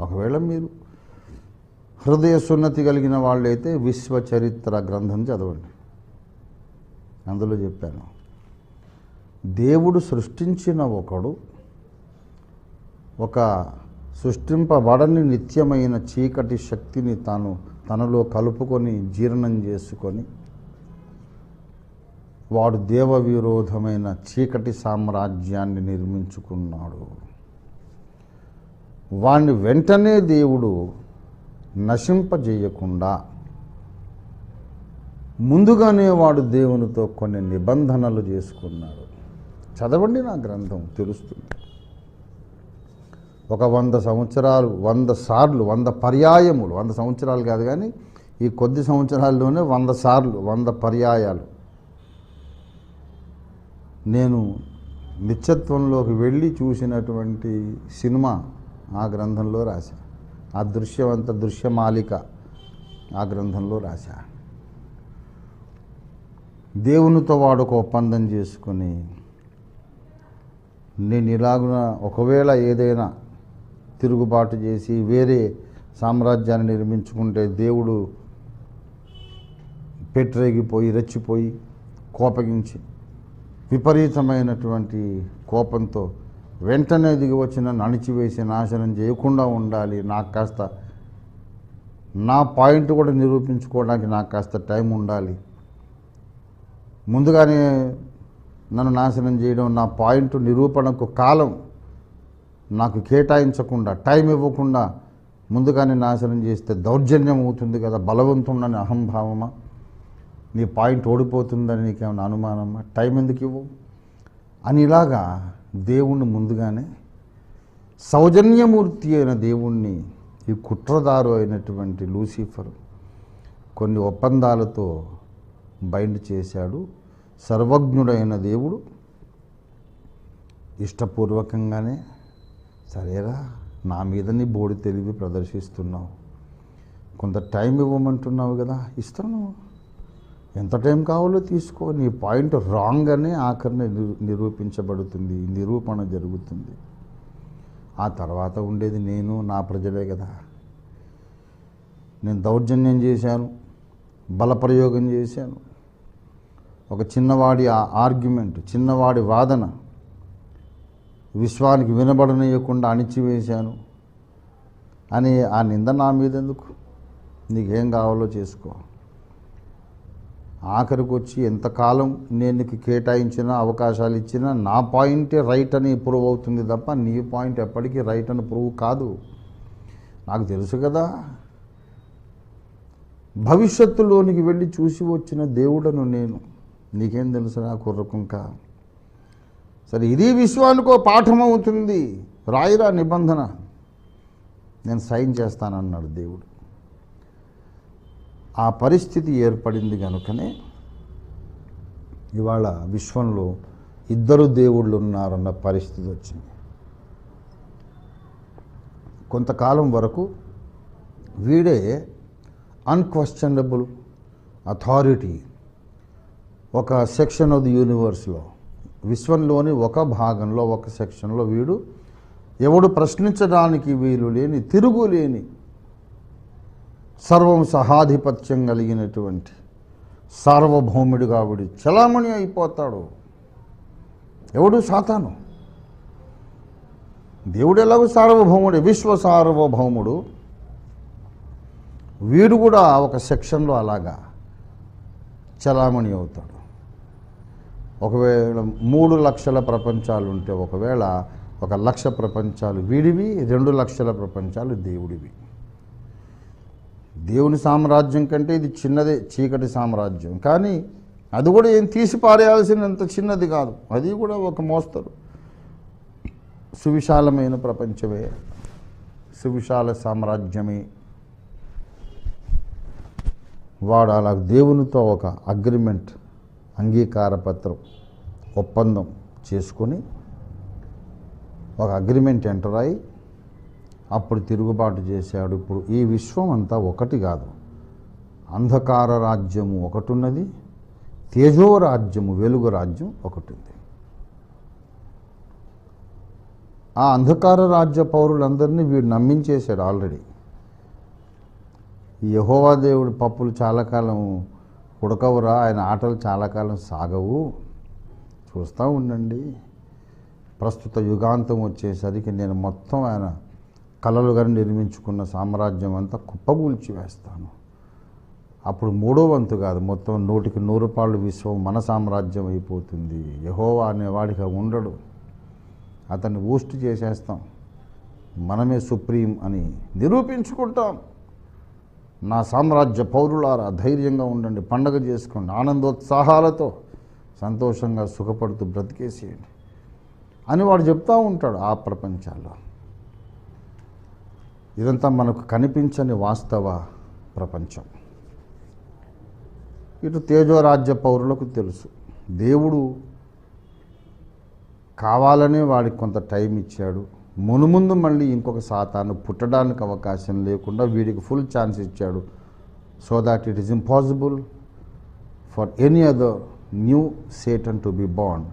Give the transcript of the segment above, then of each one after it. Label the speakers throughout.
Speaker 1: ఒకవేళ మీరు హృదయ సున్నతి కలిగిన వాళ్ళైతే విశ్వ చరిత్ర గ్రంథం చదవండి. అందులో చెప్పాను దేవుడు సృష్టించిన ఒకడు ఒక సృష్టింపబడని నిత్యమైన చీకటి శక్తిని తాను తనలో కలుపుకొని జీర్ణం చేసుకొని వాడు దేవ విరోధమైన చీకటి సామ్రాజ్యాన్ని నిర్మించుకున్నాడు. వాణ్ణి వెంటనే దేవుడు నశింపజేయకుండా ముందుగానే వాడు దేవునితో కొన్ని నిబంధనలు చేసుకున్నాడు. చదవండి నా గ్రంథం తెలుస్తుంది. ఒక వంద సంవత్సరాలు వంద సార్లు వంద పర్యాయములు వంద సంవత్సరాలు కాదు కానీ ఈ కొద్ది సంవత్సరాల్లోనే వంద సార్లు వంద పర్యాయాలు. నేను నిత్యత్వంలోకి వెళ్ళి చూసినటువంటి సినిమా ఆ గ్రంథంలో రాశా. ఆ దృశ్యవంత దృశ్యమాలిక ఆ గ్రంథంలో రాశా. దేవునితో వాడు ఒక ఒప్పందం చేసుకొని నేను ఇలాగున ఒకవేళ ఏదైనా తిరుగుబాటు చేసి వేరే సామ్రాజ్యాన్ని నిర్మించుకుంటే దేవుడు పెట్టరేగిపోయి రెచ్చిపోయి కోపగించి విపరీతమైనటువంటి కోపంతో వెంటనే దిగి వచ్చిన నణిచివేసి నాశనం చేయకుండా ఉండాలి నాకు కాస్త నా పాయింట్ కూడా నిరూపించుకోవడానికి నాకు కాస్త టైం ఉండాలి. ముందుగానే నన్ను నాశనం చేయడం నా పాయింట్ నిరూపణకు కాలం నాకు కేటాయించకుండా టైం ఇవ్వకుండా ముందుగానే నాశనం చేస్తే దౌర్జన్యం అవుతుంది కదా బలవంతుండని అహంభావమా? నీ పాయింట్ ఓడిపోతుందని నీకేమైనా అనుమానమా? టైం ఎందుకు ఇవ్వు? అని ఇలాగా దేవుణ్ణి ముందుగానే సౌజన్యమూర్తి అయిన దేవుణ్ణి ఈ కుట్రదారు అయినటువంటి లూసిఫర్ కొన్ని ఒప్పందాలతో బైండ్ చేశాడు. సర్వజ్ఞుడైన దేవుడు ఇష్టపూర్వకంగానే సరేరా నా మీద నీ బోడి తెలివి ప్రదర్శిస్తున్నావు. కొంత టైం ఇవ్వమంటున్నావు కదా ఇస్తాను. ఎంత టైం కావాలో తీసుకో నీ పాయింట్ రాంగ్ అనే ఆఖరిని నిరూపించబడుతుంది నిరూపణ జరుగుతుంది. ఆ తర్వాత ఉండేది నేను నా ప్రజలే కదా. నేను దౌర్జన్యం చేశాను బలప్రయోగం చేశాను. ఒక చిన్నవాడి ఆర్గ్యుమెంట్ చిన్నవాడి వాదన విశ్వానికి వినబడనీయకుండా అణిచివేశాను. అని ఆ నింద నా మీద ఎందుకు నీకేం కావాలో చేసుకో. ఆఖరికి వచ్చి ఎంతకాలం నేను కేటాయించిన అవకాశాలు ఇచ్చినా నా పాయింటే రైట్ అని ప్రూవ్ అవుతుంది తప్ప నీ పాయింట్ ఎప్పటికీ రైట్ అని ప్రూవ్ కాదు. నాకు తెలుసు కదా. భవిష్యత్తులోనికి వెళ్ళి చూసి వచ్చిన దేవుడను నేను. నీకేం తెలుసు నా కుర్రకుంక సరే ఇది విశ్వానికో పాఠం అవుతుంది. రాయిరా నిబంధన. నేను సైన్ చేస్తానన్నాడు దేవుడు. ఆ పరిస్థితి ఏర్పడింది కనుకనే ఇవాళ విశ్వంలో ఇద్దరు దేవుళ్ళు ఉన్నారన్న పరిస్థితి వచ్చింది. కొంతకాలం వరకు వీడే అన్క్వశ్చనబుల్ అథారిటీ ఒక సెక్షన్ ఆఫ్ ది యూనివర్స్లో విశ్వంలోని ఒక భాగంలో ఒక సెక్షన్లో వీడు ఎవడు ప్రశ్నించడానికి వీలు లేని తిరుగులేని సర్వం సహాధిపత్యం కలిగినటువంటి సార్వభౌముడు కాబట్టి చలామణి అయిపోతాడు. ఎవడు? సాతాను. దేవుడు ఎలాగో సార్వభౌముడు. విశ్వ సార్వభౌముడు. వీడు కూడా ఒక సెక్షన్లో అలాగా చలామణి అవుతాడు. ఒకవేళ మూడు లక్షల ప్రపంచాలు ఉంటే ఒకవేళ ఒక లక్ష ప్రపంచాలు వీడివి రెండు లక్షల ప్రపంచాలు దేవుడివి. దేవుని సామ్రాజ్యం కంటే ఇది చిన్నదే చీకటి సామ్రాజ్యం. కానీ అది కూడా ఏం తీసి పారేయాల్సినంత చిన్నది కాదు. అది కూడా ఒక మోస్తరు. సువిశాలమైన ప్రపంచమే. సువిశాల సామ్రాజ్యమే. వాడు అలా దేవునితో ఒక అగ్రిమెంట్ అంగీకార పత్రం ఒప్పందం చేసుకొని ఒక అగ్రిమెంట్ ఎంటర్ అయ్యి అప్పుడు తిరుగుబాటు చేశాడు. ఇప్పుడు ఈ విశ్వం అంతా ఒకటి కాదు. అంధకార రాజ్యము ఒకటి ఉన్నది తేజో రాజ్యము వెలుగు రాజ్యం ఒకటి ఉంది ఆ అంధకార రాజ్య పౌరులందరినీ వీడు నమ్మించేశాడు ఆల్రెడీ. యహోవా దేవుడి పప్పులు చాలా కాలం ఉడకవురా ఆయన ఆటలు చాలా కాలం సాగవు. చూస్తూ ఉండండి. ప్రస్తుత యుగాంతం వచ్చేసరికి నేను మొత్తం ఆయన కలలుగా నిర్మించుకున్న సామ్రాజ్యం అంతా కుప్పగూల్చి వేస్తాను. అప్పుడు మూడో వంతు కాదు మొత్తం నూటికి నూరు పాళ్ళు విశ్వం మన సామ్రాజ్యం అయిపోతుంది. యహోవా అనేవాడిగా ఉండడు. అతన్ని ఊస్ట్ చేసేస్తాం. మనమే సుప్రీం అని నిరూపించుకుంటాం. నా సామ్రాజ్య పౌరులారా ధైర్యంగా ఉండండి. పండగ చేసుకోండి. ఆనందోత్సాహాలతో సంతోషంగా సుఖపడుతూ బ్రతికేసేయండి అని వాడు చెప్తూ ఉంటాడు ఆ ప్రపంచాల్లో. ఇదంతా మనకు కనిపించని వాస్తవ ప్రపంచం. ఇటు తేజోరాజ్య పౌరులకు తెలుసు. దేవుడు కావాలనే వాడికి కొంత టైం ఇచ్చాడు. మునుముందు మళ్ళీ ఇంకొక సాతాను పుట్టడానికి అవకాశం లేకుండా వీడికి ఫుల్ ఛాన్స్ ఇచ్చాడు. So that it is impossible for any other new Satan to be bond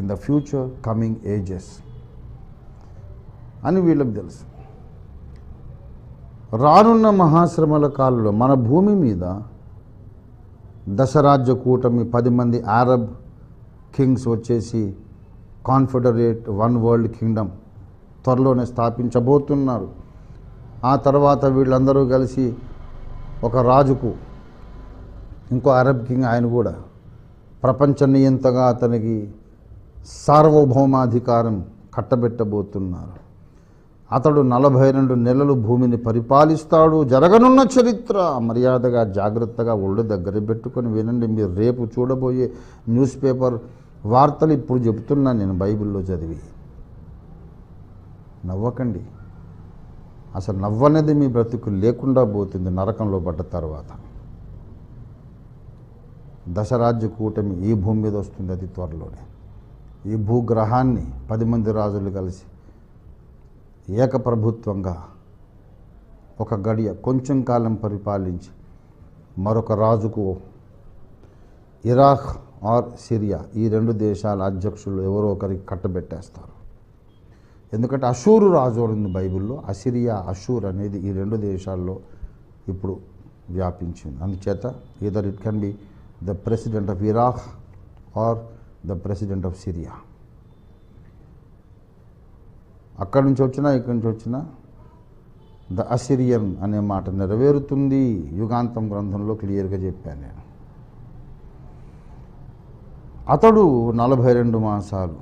Speaker 1: in the future coming ages అని వీళ్ళకి తెలుసు. రానున్న మహాశ్రమల కాలంలో మన భూమి మీద దశరాజ్య కూటమి పది మంది అరబ్ కింగ్స్ వచ్చేసి కాన్ఫెడరేట్ వన్ వరల్డ్ కింగ్డమ్ త్వరలోనే స్థాపించబోతున్నారు. ఆ తర్వాత వీళ్ళందరూ కలిసి ఒక రాజుకు ఇంకో అరబ్ కింగ్ ఆయన కూడా ప్రపంచ నియంతగా అతనికి సార్వభౌమాధికారం కట్టబెట్టబోతున్నారు. అతడు నలభై రెండు నెలలు భూమిని పరిపాలిస్తాడు జరగనున్న చరిత్ర. మర్యాదగా జాగ్రత్తగా ఒళ్ళు దగ్గర పెట్టుకొని వినండి మీరు రేపు చూడబోయే న్యూస్ పేపర్ వార్తలు ఇప్పుడు చెబుతున్నా నేను బైబిల్లో చదివి. నవ్వకండి. అసలు నవ్వనేది మీ బ్రతుకు లేకుండా పోతుంది నరకంలో పడ్డ తర్వాత. దశరాజ్య కూటమి ఈ భూమి మీద వస్తుంది అది త్వరలోనే. ఈ భూగ్రహాన్ని పది మంది రాజులు కలిసి ఏకప్రభుత్వంగా ఒక గడియ కొంచెం కాలం పరిపాలించి మరొక రాజుకు ఇరాక్ ఆర్ సిరియా ఈ రెండు దేశాల అధ్యక్షులు ఎవరో ఒకరికి కట్టబెట్టేస్తారు. ఎందుకంటే అషూరు రాజు అని ఉంది బైబిల్లో అసిరియా అషూర్ అనేది ఈ రెండు దేశాల్లో ఇప్పుడు వ్యాపించింది. అందుచేత either it can be the president of Iraq or the president of Syria అక్కడి నుంచి వచ్చినా ఇక్కడి నుంచి వచ్చినా ద అసిరియన్ అనే మాట నెరవేరుతుంది. యుగాంతం గ్రంథంలో క్లియర్గా చెప్పాను నేను. అతడు నలభై రెండు మాసాలు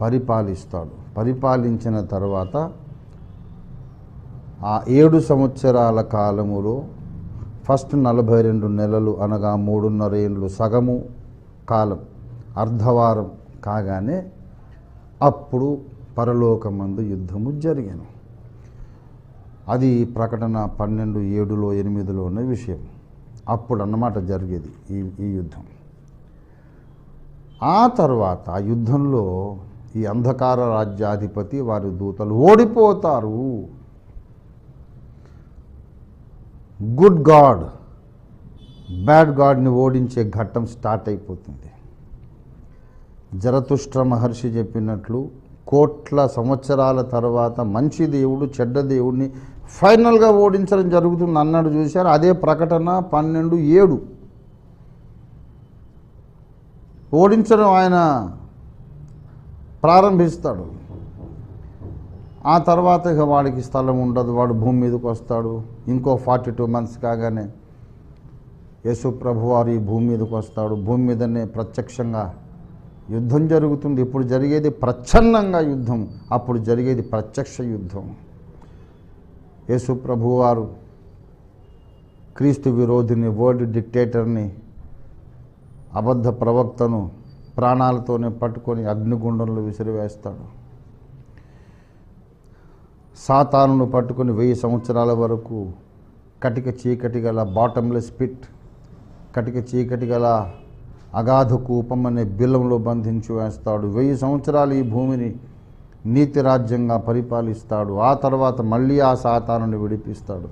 Speaker 1: పరిపాలిస్తాడు. పరిపాలించిన తర్వాత ఆ ఏడు సంవత్సరాల కాలములో ఫస్ట్ నలభై రెండు నెలలు అనగా మూడున్నర ఏళ్ళు సగము కాలం అర్ధవారం కాగానే అప్పుడు పరలోకమందు యుద్ధము జరిగాను. అది ప్రకటన పన్నెండు ఏడులో ఎనిమిదిలో ఉన్న విషయం. అప్పుడు అన్నమాట జరిగేది ఈ ఈ యుద్ధం. ఆ తర్వాత ఆ యుద్ధంలో ఈ అంధకార రాజ్యాధిపతి వారి దూతలు ఓడిపోతారు. గుడ్ గాడ్ బ్యాడ్ గాడ్ని ఓడించే ఘట్టం స్టార్ట్ అయిపోతుంది. జరతుష్ట్ర మహర్షి చెప్పినట్లు కోట్ల సంవత్సరాల తర్వాత మంచి దేవుడు చెడ్డ దేవుడిని ఫైనల్గా ఓడించడం జరుగుతుంది అన్నాడు చూశారు. అదే ప్రకటన పన్నెండు ఏడు. ఓడించడం ఆయన ప్రారంభిస్తాడు. ఆ తర్వాత ఇక వాడికి స్థలం ఉండదు వాడు భూమి మీదకి వస్తాడు. ఇంకో ఫార్టీ టూ మంత్స్ కాగానే యేసు ప్రభువారు ఈ భూమి మీదకి వస్తాడు. భూమి మీదనే ప్రత్యక్షంగా యుద్ధం జరుగుతుంది. ఇప్పుడు జరిగేది ప్రచ్ఛన్నంగా యుద్ధం. అప్పుడు జరిగేది ప్రత్యక్ష యుద్ధం. యేసు ప్రభువారు క్రీస్తు విరోధిని వరల్డ్ డిక్టేటర్ని అబద్ధ ప్రవక్తను ప్రాణాలతోనే పట్టుకొని అగ్నిగుండంలో విసిరివేస్తాడు. సాతానును పట్టుకొని వెయ్యి సంవత్సరాల వరకు కటిక చీకటి గల బాటంలెస్ పిట్ కటిక చీకటి గల అగాధ కూపం అనే బిల్లంలో బంధించి వేస్తాడు. వెయ్యి సంవత్సరాలు ఈ భూమిని నీతి రాజ్యంగా పరిపాలిస్తాడు. ఆ తర్వాత మళ్ళీ ఆ సాతానుని విడిపిస్తాడు.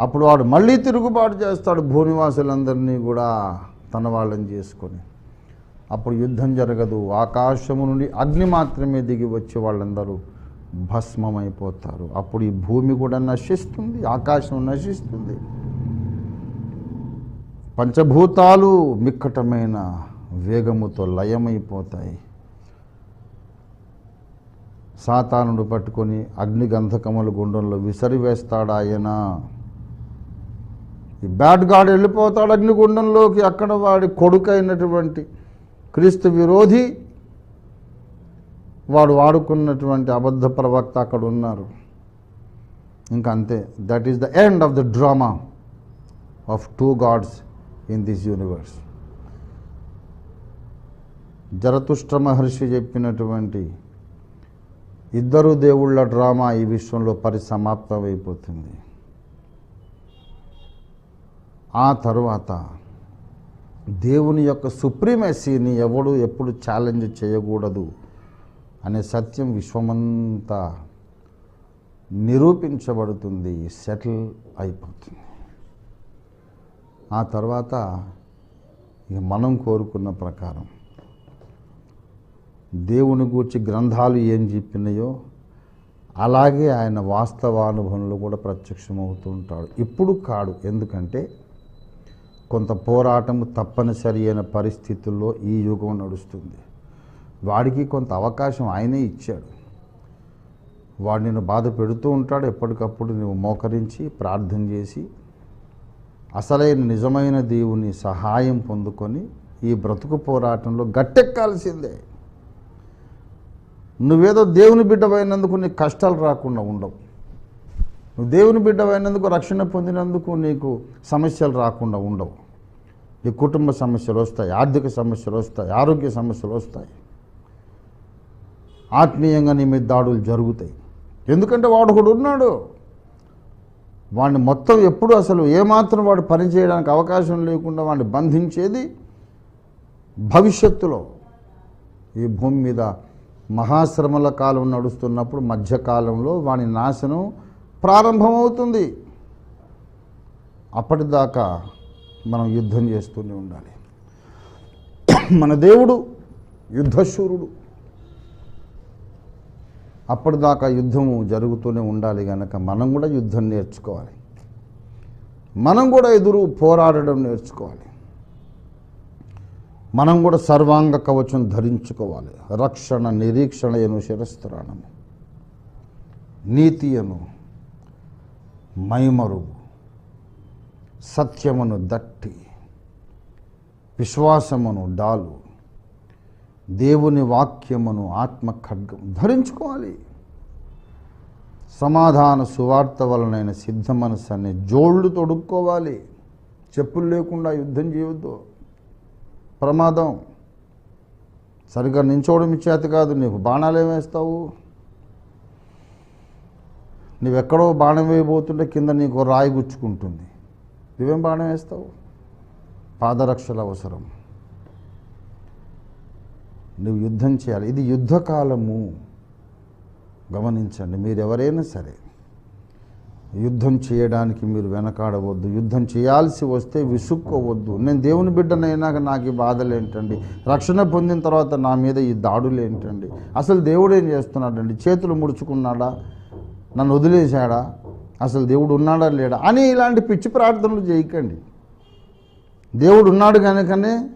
Speaker 1: అప్పుడు వాడు మళ్ళీ తిరుగుబాటు చేస్తాడు భూనివాసులందరినీ కూడా తన వాళ్ళని చేసుకొని. అప్పుడు యుద్ధం జరగదు. ఆకాశము నుండి అగ్ని మాత్రమే దిగి వచ్చే వాళ్ళందరూ భస్మమైపోతారు. అప్పుడు ఈ భూమి కూడా నశిస్తుంది ఆకాశం నశిస్తుంది. పంచభూతాలు మిక్కటమైన వేగముతో లయమైపోతాయి. సాతానుడు పట్టుకొని అగ్ని గంధకముల గుండంలో విసరివేస్తాడు ఆయన. ఈ బ్యాడ్ గాడ్ వెళ్ళిపోతాడు అగ్నిగుండంలోకి. అక్కడ వాడి కొడుకైనటువంటి క్రీస్తు విరోధి వాడు వాడుకున్నటువంటి అబద్ధ ప్రవక్త అక్కడ ఉన్నారు. ఇంకా అంతే that is the end of the drama of two gods in this universe Zarathustra మహర్షి చెప్పినటువంటి ఇద్దరు దేవుళ్ళ డ్రామా ఈ విశ్వంలో పరిసమాప్తమైపోతుంది. ఆ తర్వాత దేవుని యొక్క సుప్రీమసీని ఎవడు ఎప్పుడు ఛాలెంజ్ చేయకూడదు అనే సత్యం విశ్వమంతా నిరూపించబడుతుంది సెటిల్ అయిపోతుంది. ఆ తర్వాత ఇక మనం కోరుకున్న ప్రకారం దేవుని గూర్చి గ్రంథాలు ఏం చెప్పినాయో అలాగే ఆయన వాస్తవానుభవంలో కూడా ప్రత్యక్షమవుతూ ఉంటాడు. ఇప్పుడు కాడు. ఎందుకంటే కొంత పోరాటం తప్పనిసరి అయిన పరిస్థితుల్లో ఈ యుగం నడుస్తుంది. వాడికి కొంత అవకాశం ఆయనే ఇచ్చాడు. వాడు నిన్ను బాధ పెడుతూ ఉంటాడు. ఎప్పటికప్పుడు నువ్వు మోకరించి ప్రార్థన చేసి అసలైన నిజమైన దేవుని సహాయం పొందుకొని ఈ బ్రతుకు పోరాటంలో గట్టెక్కాల్సిందే. నువ్వేదో దేవుని బిడ్డమైనందుకు నీకు కష్టాలు రాకుండా ఉండవు. నువ్వు దేవుని బిడ్డమైనందుకు రక్షణ పొందినందుకు నీకు సమస్యలు రాకుండా ఉండవు. నీ కుటుంబ సమస్యలు వస్తాయి ఆర్థిక సమస్యలు వస్తాయి ఆరోగ్య సమస్యలు వస్తాయి. ఆత్మీయంగా నీ మీద దాడులు జరుగుతాయి. ఎందుకంటే వాడు ఒకడు ఉన్నాడు. వాడిని మొత్తం ఎప్పుడు అసలు ఏమాత్రం వాడు పని చేయడానికి అవకాశం లేకుండా వాడిని బంధించేది భవిష్యత్తులో. ఈ భూమి మీద మహాశ్రమల కాలం నడుస్తున్నప్పుడు మధ్యకాలంలో వాని నాశనం ప్రారంభమవుతుంది. అప్పటిదాకా మనం యుద్ధం చేస్తూనే ఉండాలి. మన దేవుడు యుద్ధశూరుడు. అప్పటిదాకా యుద్ధము జరుగుతూనే ఉండాలి కనుక మనం కూడా యుద్ధం నేర్చుకోవాలి. మనం కూడా ఎదురు పోరాడడం నేర్చుకోవాలి. మనం కూడా సర్వాంగ కవచం ధరించుకోవాలి. రక్షణ నిరీక్షణయను శిరస్త్రాణము. నీతియను మైమరుగు సత్యమును దట్టి విశ్వాసమును డాలు. దేవుని వాక్యమును ఆత్మ ఖడ్గం ధరించుకోవాలి. సమాధాన సువార్త వలనైన సిద్ధ మనసు అనే జోళ్ళు తొడుక్కోవాలి. చెప్పులు లేకుండా యుద్ధం చేయొద్దు. ప్రమాదం. సరిగ్గా నించోవడం చేత కాదు. నీకు బాణాలు ఏమేస్తావు నువ్వెక్కడో బాణం వేయబోతుంటే కింద నీకు రాయి గుచ్చుకుంటుంది. నువ్వేం బాణం వేస్తావు? పాదరక్షల అవసరం. నువ్వు యుద్ధం చేయాలి. ఇది యుద్ధకాలము. గమనించండి మీరు ఎవరైనా సరే యుద్ధం చేయడానికి మీరు వెనకాడవద్దు. యుద్ధం చేయాల్సి వస్తే విసుక్కోవద్దు. నేను దేవుని బిడ్డనైనాక నాకు ఈ బాధలు ఏంటండి? రక్షణ పొందిన తర్వాత నా మీద ఈ దాడులు ఏంటండి? అసలు దేవుడు ఏం చేస్తున్నాడండి? చేతులు ముడుచుకున్నాడా? నన్ను వదిలేశాడా? అసలు దేవుడు ఉన్నాడా? లేడా? అని ఇలాంటి పిచ్చి ప్రార్థనలు చేయకండి. దేవుడు ఉన్నాడు కనుకనే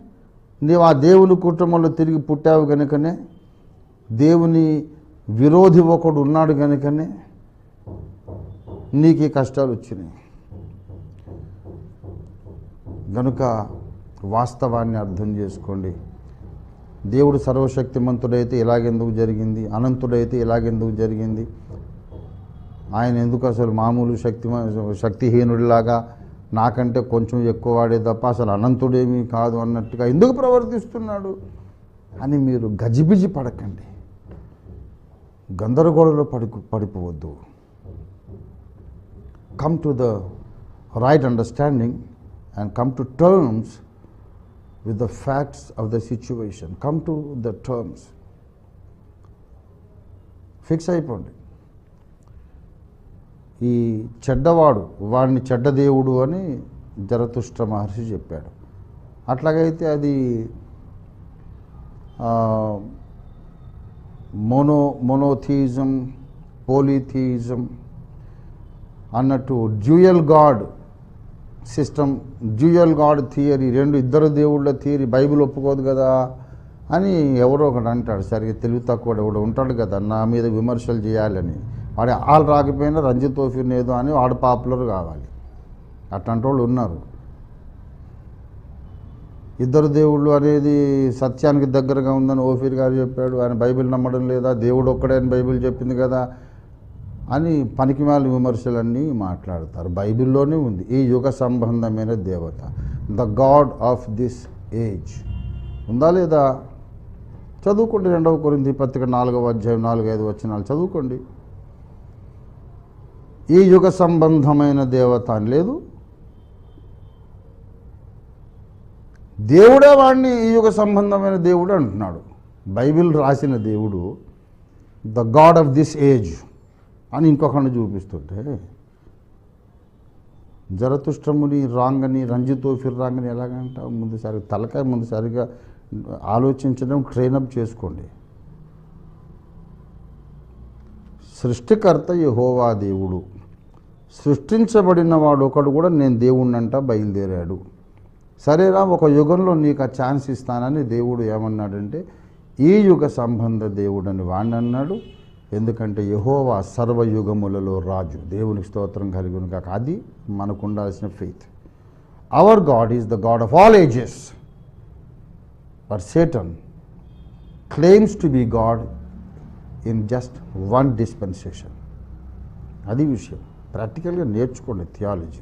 Speaker 1: నీవు ఆ దేవుని కుటుంబంలో తిరిగి పుట్టావు కనుకనే దేవుని విరోధి ఒకడు ఉన్నాడు కనుకనే నీకు ఈ కష్టాలు వచ్చినాయి. గనుక వాస్తవాన్ని అర్థం చేసుకోండి. దేవుడు సర్వశక్తిమంతుడైతే ఇలాగెందుకు జరిగింది? అనంతుడైతే ఇలాగెందుకు జరిగింది? ఆయన ఎందుకు అసలు మామూలు శక్తి శక్తిహీనుడిలాగా నాకంటే కొంచెం ఎక్కువ వాడే తప్ప అసలు అనంతుడేమీ కాదు అన్నట్టుగా ఎందుకు ప్రవర్తిస్తున్నాడు అని మీరు గజిబిజి పడకండి. గందరగోళలో పడి పడిపోవద్దు. Come to the right understanding and come to terms with the facts of the situation come to the terms fix అయిపోండి. ఈ చెడ్డవాడు వాడిని చెడ్డ దేవుడు అని జరతుష్ట మహర్షి చెప్పాడు. అట్లాగైతే అది మోనో మోనోథీజం పోలీథీజం అన్నట్టు dual god system dual god theory రెండు ఇద్దరు దేవుళ్ళ థియరీ బైబిల్ ఒప్పుకోదు కదా అని ఎవరో ఒకడు అంటాడు. సరిగ్గా తెలివి తక్కువ ఎవడు ఉంటాడు కదా నా మీద విమర్శలు చేయాలని. వాడు వాళ్ళు రాకపోయినా రంజిత్ తోఫీర్ ఏదో అని వాడు పాపులర్ కావాలి. అట్లాంటి వాళ్ళు ఉన్నారు. ఇద్దరు దేవుళ్ళు అనేది సత్యానికి దగ్గరగా ఉందని ఓఫీర్ గారు చెప్పాడు. ఆయన బైబిల్ నమ్మడం లేదా దేవుడు ఒక్కడే అని బైబిల్ చెప్పింది కదా అని పనికిమాల విమర్శలన్నీ మాట్లాడతారు. బైబిల్లోనే ఉంది. ఈ యుగ సంబంధమైన దేవత. The god of this age. ఉందా లేదా? చదువుకోండి రెండవ కొరింది పత్రిక నాలుగవ అధ్యాయం నాలుగు ఐదు చదువుకోండి. ఈ యుగ సంబంధమైన దేవత అని లేదు. దేవుడే వాడిని ఈ యుగ సంబంధమైన దేవుడు అంటున్నాడు. బైబిల్ రాసిన దేవుడు the god of this age అని ఇంకొకరిని చూపిస్తుంటే జరతుష్టముని రాంగని రంజితో ఫిర్రాంగని ఎలాగంటావు? ముందు తలకాయ ముందు సరిగా ఆలోచించడం ట్రైనప్ చేసుకోండి. సృష్టికర్త యహోవా దేవుడు. సృష్టించబడిన వాడు ఒకడు కూడా నేను దేవుణ్ణంట బయలుదేరాడు. సరేరా ఒక యుగంలో నీకు ఆ ఛాన్స్ ఇస్తానని దేవుడు ఏమన్నాడంటే ఈ యుగ సంబంధ దేవుడని వాడిని అన్నాడు ఎందుకంటే యహోవా సర్వయుగములలో రాజు. దేవునికి స్తోత్రం కలిగిన కాక అది మనకు ఉండాల్సిన faith our God is the God of all ages but Satan claims to be god in just one dispensation. అది విషయం. ప్రాక్టికల్గా నేర్చుకోండి థియాలజీ.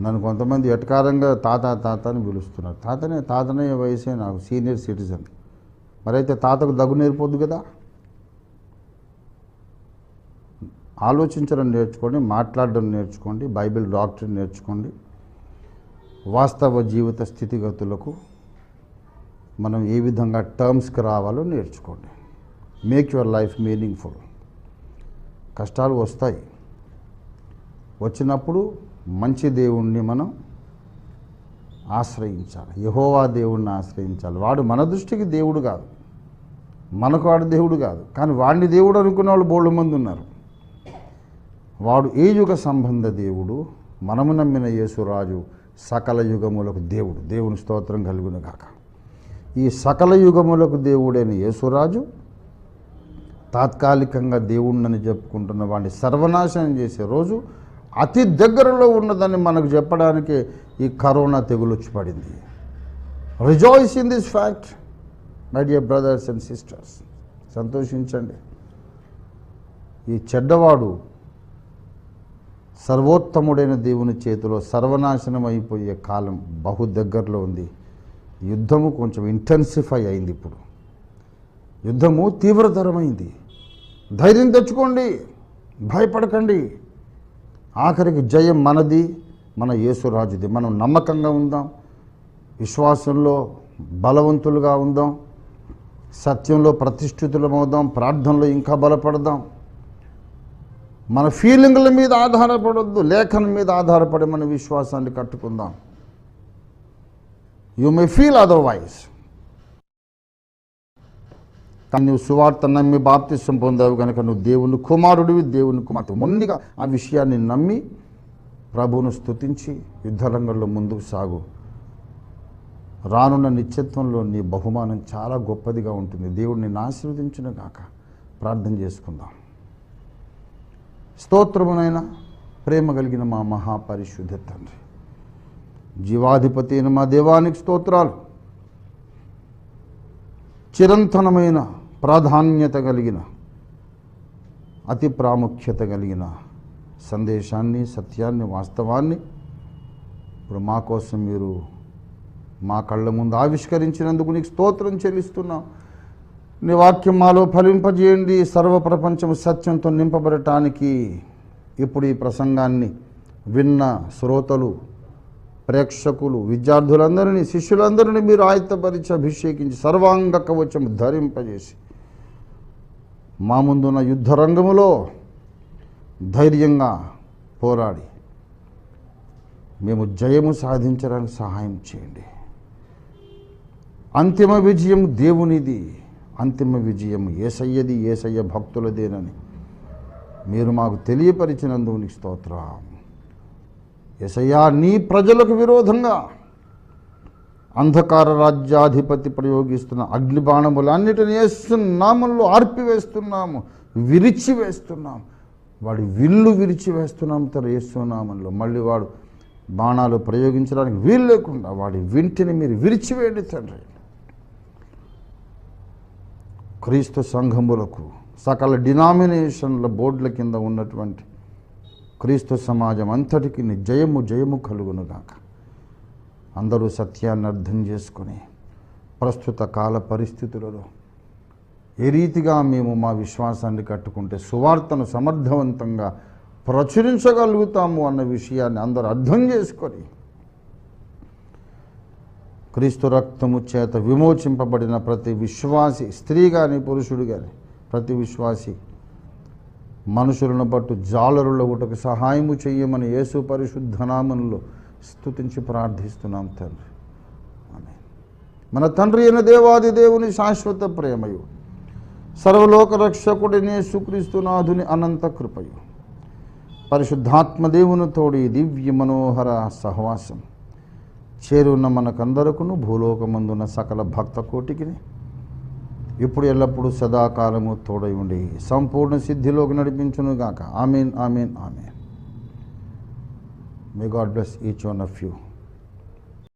Speaker 1: నన్ను కొంతమంది ఎటకారంగా తాత తాత అని పిలుస్తున్నారు. తాతనే తాతనే వయసే నాకు సీనియర్ సిటిజన్. మరైతే తాతకు దగ్గు నేర్పొద్దు కదా? ఆలోచించడం నేర్చుకోండి మాట్లాడడం నేర్చుకోండి బైబిల్ డాక్టర్ నేర్చుకోండి. వాస్తవ జీవిత స్థితిగతులకు మనం ఏ విధంగా టర్మ్స్కి రావాలో నేర్చుకోండి. మేక్ యువర్ లైఫ్ మీనింగ్ఫుల్ కష్టాలు వస్తాయి. వచ్చినప్పుడు మంచి దేవుణ్ణి మనం ఆశ్రయించాలి. యహోవా దేవుణ్ణి ఆశ్రయించాలి. వాడు మన దృష్టికి దేవుడు కాదు. మనకు వాడు దేవుడు కాదు. కానీ వాడిని దేవుడు అనుకున్న వాళ్ళు బోళ్ళు మంది ఉన్నారు. వాడు ఏ యుగ సంబంధ దేవుడు? మనము నమ్మిన యేసురాజు సకల యుగములకు దేవుడు. దేవుని స్తోత్రం కలుగునుగాక గాక. ఈ సకల యుగములకు దేవుడైన యేసురాజు తాత్కాలికంగా దేవుణ్ణని చెప్పుకుంటున్న వాడిని సర్వనాశనం చేసే రోజు అతి దగ్గరలో ఉన్నదని మనకు చెప్పడానికి ఈ కరోనా తెగులు వచ్చి పడింది rejoice in this fact my dear brothers and sisters సంతోషించండి. ఈ చెడ్డవాడు సర్వోత్తముడైన దేవుని చేతిలో సర్వనాశనం అయిపోయే కాలం బహు దగ్గరలో ఉంది. యుద్ధము కొంచెం ఇంటెన్సిఫై అయింది ఇప్పుడు. యుద్ధము తీవ్రతరమైంది. ధైర్యం తెచ్చుకోండి. భయపడకండి. ఆఖరికి జయం మనది మన యేసురాజుది. మనం నమ్మకంగా ఉందాం. విశ్వాసంలో బలవంతులుగా ఉందాం. సత్యంలో ప్రతిష్ఠితులమవుదాం. ప్రార్థనలో ఇంకా బలపడదాం. మన ఫీలింగ్ల మీద ఆధారపడొద్దు. లేఖనం మీద ఆధారపడి మన విశ్వాసాన్ని కట్టుకుందాం. యు మే ఫీల్ అదర్వైజ్ కానీ నువ్వు సువార్త నమ్మి బాప్తిష్టం పొందావు కనుక నువ్వు దేవుని కుమారుడివి దేవుని కుమార్తె ముందుగా ఆ విషయాన్ని నమ్మి ప్రభువును స్తుతించి యుద్ధరంగంలో ముందుకు సాగు. రానున్న నిత్యత్వంలో నీ బహుమానం చాలా గొప్పదిగా ఉంటుంది. దేవుడిని ఆశీర్వదించిన గాక. ప్రార్థన చేసుకుందాం. స్తోత్రమునైనా ప్రేమ కలిగిన మా మహాపరిశుద్ధ తండ్రి. జీవాధిపతి అయిన మా దేవానికి స్తోత్రాలు. చిరంతనమైన ప్రాధాన్యత కలిగిన అతి ప్రాముఖ్యత కలిగిన సందేశాన్ని సత్యాన్ని వాస్తవాన్ని ఇప్పుడు మా కోసం మీరు మా కళ్ళ ముందు ఆవిష్కరించినందుకు నీకు స్తోత్రం చెల్లిస్తున్నాం. నీ వాక్యం మాలో ఫలింపజేయండి. సర్వ ప్రపంచం సత్యంతో నింపబడటానికి ఇప్పుడు ఈ ప్రసంగాన్ని విన్న శ్రోతలు ప్రేక్షకులు విద్యార్థులందరినీ శిష్యులందరినీ మీరు ఆయత్తపరిచి అభిషేకించి సర్వాంగ కవచం ధరింపజేసి మా ముందున్న యుద్ధ రంగములో ధైర్యంగా పోరాడి మేము జయము సాధించడానికి సహాయం చేయండి. అంతిమ విజయం దేవునిది అంతిమ విజయం ఏసయ్యది ఏసయ్య భక్తులదేనని మీరు మాకు తెలియపరిచినందుకు స్తోత్రం. ఎసయా నీ ప్రజలకు విరోధంగా అంధకార రాజ్యాధిపతి ప్రయోగిస్తున్న అగ్నిబాణములన్నిటిని వేస్తున్నాములో ఆర్పివేస్తున్నాము విరిచివేస్తున్నాం వాడి విల్లు విరిచివేస్తున్నాం తర వేస్తున్నామంలో మళ్ళీ వాడు బాణాలు ప్రయోగించడానికి వీలు లేకుండా వాడి వింటిని మీరు విరిచివేయండి తండ్రి. క్రీస్తు సంఘములకు సకల డినామినేషన్ల బోర్డుల కింద ఉన్నటువంటి క్రీస్తు సమాజం అంతటికి జయము జయము కలుగునుగాక. అందరూ సత్యాన్ని అర్థం చేసుకొని ప్రస్తుత కాల పరిస్థితులలో ఏ రీతిగా మేము మా విశ్వాసాన్ని కట్టుకుంటే సువార్తను సమర్థవంతంగా ప్రచురించగలుగుతాము అన్న విషయాన్ని అందరూ అర్థం చేసుకొని క్రీస్తు రక్తము చేత విమోచింపబడిన ప్రతి విశ్వాసి స్త్రీ కానీ పురుషుడు కానీ ప్రతి విశ్వాసి మనుషులను పట్టు జాలరుల ఒకటకు సహాయము చెయ్యమని యేసు పరిశుద్ధ స్థుతించి స్తుతించి ప్రార్థిస్తున్నాం తండ్రి ఆమేన్. మన తండ్రి అయిన దేవాది దేవుని శాశ్వత ప్రేమయు సర్వలోక రక్షకుడిని సుక్రీస్తునాథుని అనంత కృపయు పరిశుద్ధాత్మ దేవుని తోడి దివ్య మనోహర సహవాసం చేరున్న మనకందరకును భూలోకమందున సకల భక్త కోటికిని ఇప్పుడు ఎల్లప్పుడూ సదాకాలము తోడై ఉండి సంపూర్ణ సిద్ధిలోకి నడిపించునుగాక amen amen amen. May God bless each one of you